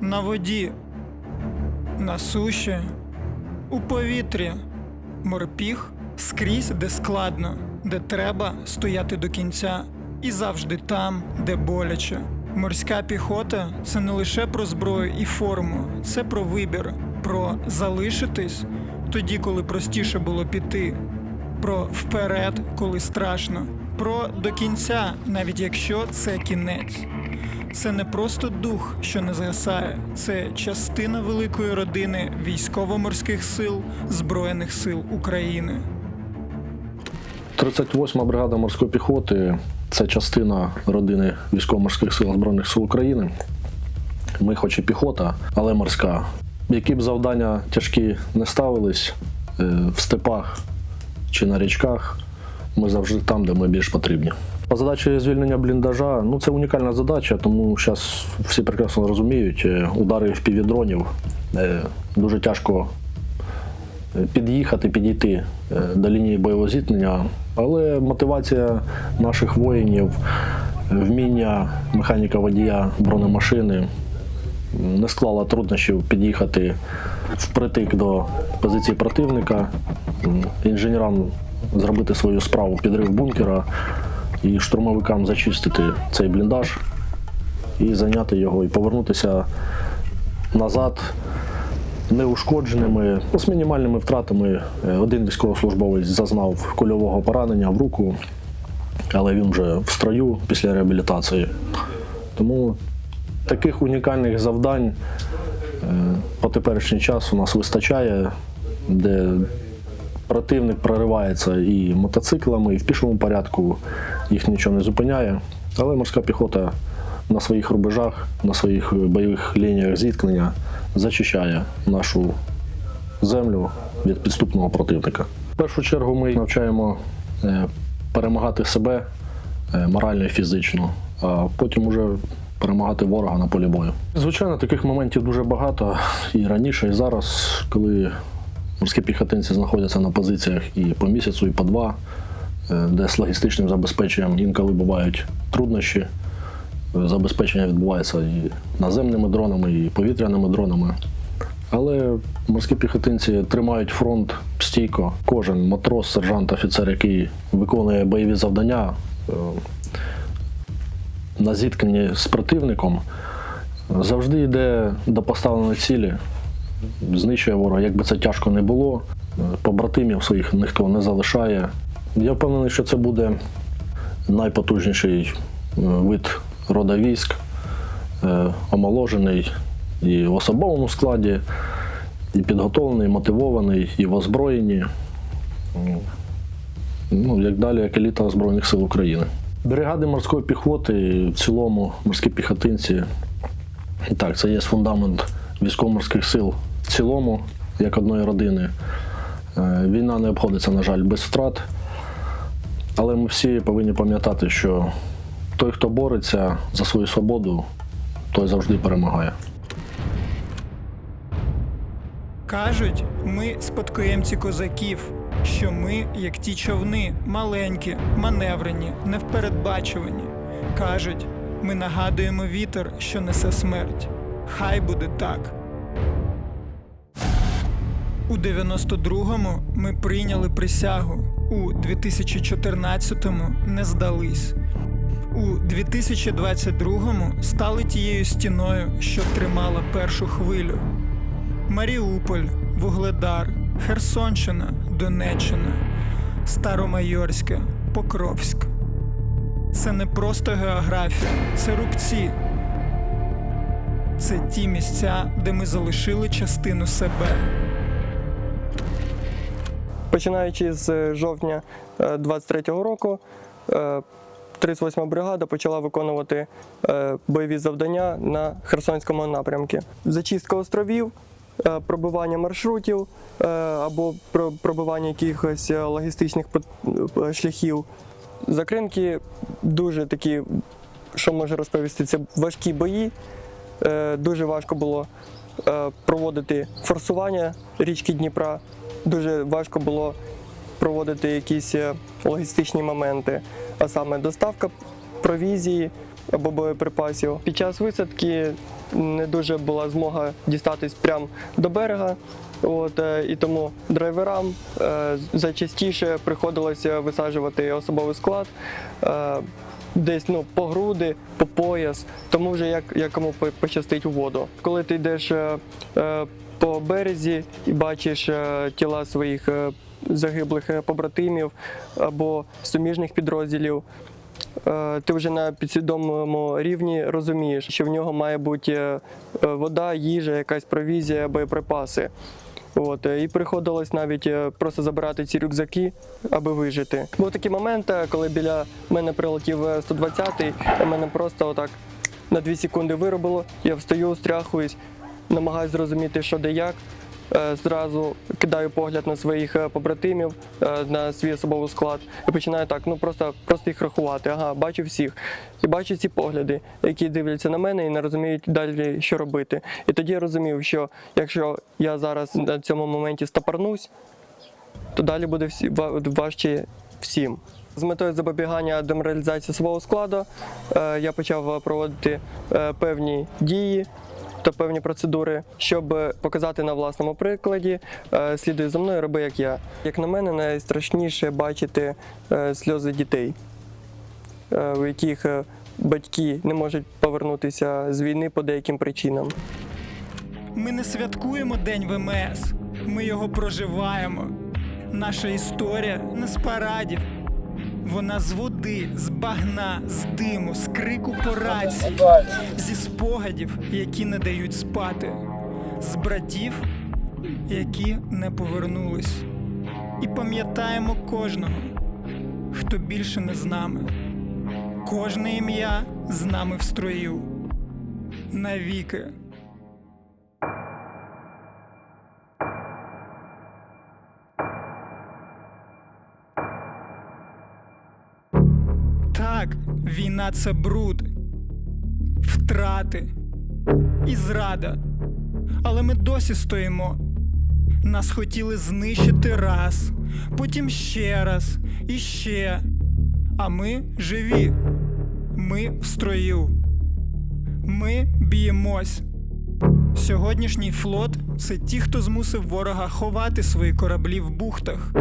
на воді, на суші, у повітрі, морпіг скрізь, де складно, де треба стояти до кінця, і завжди там, де боляче. Морська піхота це не лише про зброю і форму, це про вибір, про залишитись тоді, коли простіше було піти, про вперед, коли страшно, про до кінця, навіть якщо це кінець. Це не просто дух, що не згасає, це частина великої родини військово-морських сил Збройних сил України. 38-ма бригада морської піхоти це частина родини військово-морських сил Збройних сил України. Ми, хоч і піхота, але морська. Які б завдання тяжкі не ставились е, в степах чи на річках, ми завжди там, де ми більш потрібні. По задачі звільнення бліндажа, ну це унікальна задача, тому зараз всі прекрасно розуміють, е, удари в півдронів е, дуже тяжко під'їхати, підійти е, до лінії бойового зіткнення. Але мотивація наших воїнів, вміння механіка водія бронемашини не склала труднощів під'їхати впритик до позиції противника, інженерам зробити свою справу підрив бункера і штурмовикам зачистити цей бліндаж і зайняти його, і повернутися назад неушкодженими, ну, з мінімальними втратами. Е, Один військовослужбовець зазнав кульового поранення в руку, але він вже в строю після реабілітації. Тому таких унікальних завдань е, по теперішній час у нас вистачає, де противник проривається і мотоциклами, і в пішому порядку їх нічого не зупиняє. Але морська піхота на своїх рубежах, на своїх бойових лініях зіткнення зачищає нашу землю від підступного противника. В першу чергу ми навчаємо е, перемагати себе е, морально і фізично, а потім уже перемагати ворога на полі бою. Звичайно, таких моментів дуже багато і раніше, і зараз, коли морські піхотинці знаходяться на позиціях і по місяцю, і по два, е, де з логістичним забезпеченням інколи бувають труднощі. Забезпечення відбувається і наземними дронами, і повітряними дронами. Але морські піхотинці тримають фронт стійко. Кожен матрос, сержант, офіцер, який виконує бойові завдання е, на зіткненні з противником, завжди йде до поставленої цілі, знищує ворога, як би це тяжко не було. Е, Побратимів своїх ніхто не залишає. Я впевнений, що це буде найпотужніший е, вид рода військ, е, омоложений і в особовому складі, і підготовлений, мотивований, і в озброєнні. Ну, як далі, як еліта Збройних сил України. Бригади морської піхоти, в цілому, морські піхотинці. І так, це є фундамент військово-морських сил цілому, як одної родини. Е, Війна не обходиться, на жаль, без втрат. Але ми всі повинні пам'ятати, що той, хто бореться за свою свободу, той завжди перемагає. Кажуть, ми спадкоємці козаків, що ми, як ті човни, маленькі, маневрені, невпередбачувані. Кажуть, ми нагадуємо вітер, що несе смерть. Хай буде так. У 92-му ми прийняли присягу. У 2014-му не здались. У 2022-му стали тією стіною, що тримала першу хвилю. Маріуполь, Вугледар, Херсонщина, Донеччина, Старомайорське, Покровськ. Це не просто географія, це рубці. Це ті місця, де ми залишили частину себе. Починаючи з жовтня 23-го року, е, 38-ма бригада почала виконувати е, бойові завдання на Херсонському напрямку. Зачистка островів, е, пробивання маршрутів е, або про- пробивання якихось е, логістичних е, шляхів. Закринки дуже такі, що можу розповісти, це важкі бої. Е, Дуже важко було е, проводити форсування річки Дніпра. Дуже важко було проводити якісь е, логістичні моменти, а саме доставка провізії, або боєприпасів. Під час висадки не дуже була змога дістатись прямо до берега. От, е, і тому драйверам е, зачастіше приходилося висаджувати особовий склад десь ну, по груди, по пояс, тому вже як, як кому по- пощастить у воду. Коли ти йдеш е, е, по березі і бачиш е, тіла своїх е, загиблих е, побратимів або суміжних підрозділів, е, ти вже на підсвідомому рівні розумієш, що в нього має бути вода, їжа, якась провізія, боєприпаси. От, е, і приходилось навіть е, просто забирати ці рюкзаки, аби вижити. Був такий момент, е, коли біля мене прилетів е, 120-й, мене просто отак на 2 секунди виробило. Я встаю, стряхуюсь, намагаюсь зрозуміти, що де як. Е, Зразу кидаю погляд на своїх е, побратимів, е, на свій особовий склад і починаю так, ну просто, просто їх рахувати. Ага, бачу всіх. І бачу ці погляди, які дивляться на мене і не розуміють далі, що робити. І тоді я розумів, що якщо я зараз на цьому моменті стопорнусь, то далі буде всі, важче всім. З метою запобігання деморалізації свого складу я почав проводити певні дії та певні процедури, щоб е, показати на власному прикладі. е, Слідуй за мною, роби як я. Як на мене, найстрашніше бачити е, сльози дітей, у яких батьки не можуть повернутися з війни по деяким причинам. Ми не святкуємо День ВМС, ми його проживаємо. Наша історія не з парадів. Вона з води, з багна, з диму, з крику по рації, зі спогадів, які не дають спати, з братів, які не повернулись. І пам'ятаємо кожного, хто більше не з нами. Кожне ім'я з нами в строю. Навіки. Це бруд, втрати і зрада. Але ми досі стоїмо. Нас хотіли знищити раз, потім ще раз і ще. А ми живі. Ми в строю. Ми б'ємось. Сьогоднішній флот це ті, хто змусив ворога ховати свої кораблі в бухтах.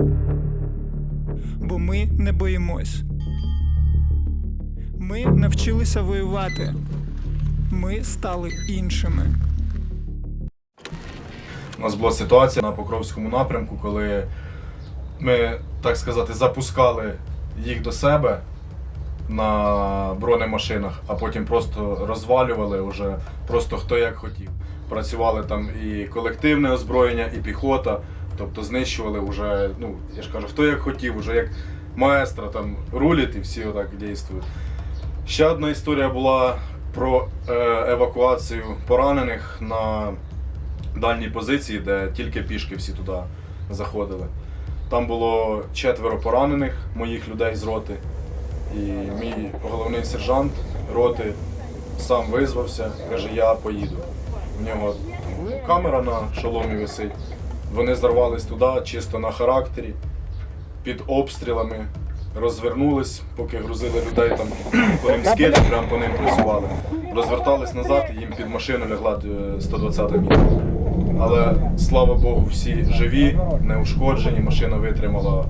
Бо ми не боїмось. Ми навчилися воювати. Ми стали іншими. У нас була ситуація на Покровському напрямку, коли ми, так сказати, запускали їх до себе на бронемашинах, а потім просто розвалювали вже просто хто як хотів. Працювали там і колективне озброєння, і піхота, тобто знищували вже, ну, я ж кажу, хто як хотів, вже як маестро там рулять і всі отак дійствують. Ще одна історія була про е, евакуацію поранених на дальній позиції, де тільки пішки всі туди заходили. Там було четверо поранених моїх людей з роти. І мій головний сержант роти сам визвався, каже, я поїду. У нього камера на шоломі висить. Вони зарвались туди чисто на характері, під обстрілами, розвернулись, поки грузили людей там по ним скиди, прямо по ним працювали. Розвертались назад, і їм під машину лягла е, 120 міна. Але слава Богу, всі живі, неушкоджені, машина витримала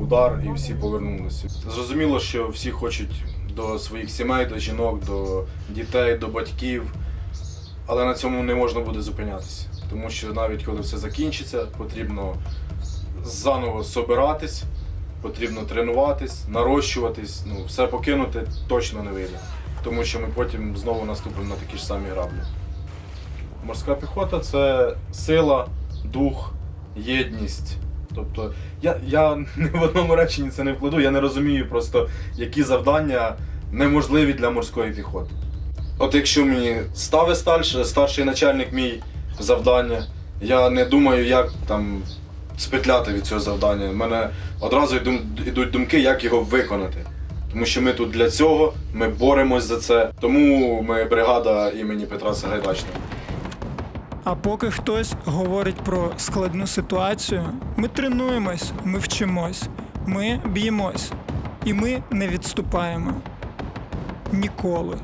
удар і всі повернулися. Зрозуміло, що всі хочуть до своїх сімей, до жінок, до дітей, до батьків. Але на цьому не можна буде зупинятися. Тому що навіть коли все закінчиться, потрібно заново собиратись, потрібно тренуватись, нарощуватись. Ну, все покинути точно не вийде. Тому що ми потім знову наступимо на такі ж самі граблі. Морська піхота це сила, дух, єдність. Тобто я, я ні в одному реченні це не вкладу, я не розумію просто, які завдання неможливі для морської піхоти. От якщо мені ставить старший, старший начальник мій завдання, я не думаю, як там спетляти від цього завдання. У мене одразу йдуть, думки, як його виконати. Тому що ми тут для цього, ми боремось за це. Тому ми бригада імені Петра Сагайдачного. А поки хтось говорить про складну ситуацію, ми тренуємось, ми вчимось, ми б'ємось, і ми не відступаємо. ніколи.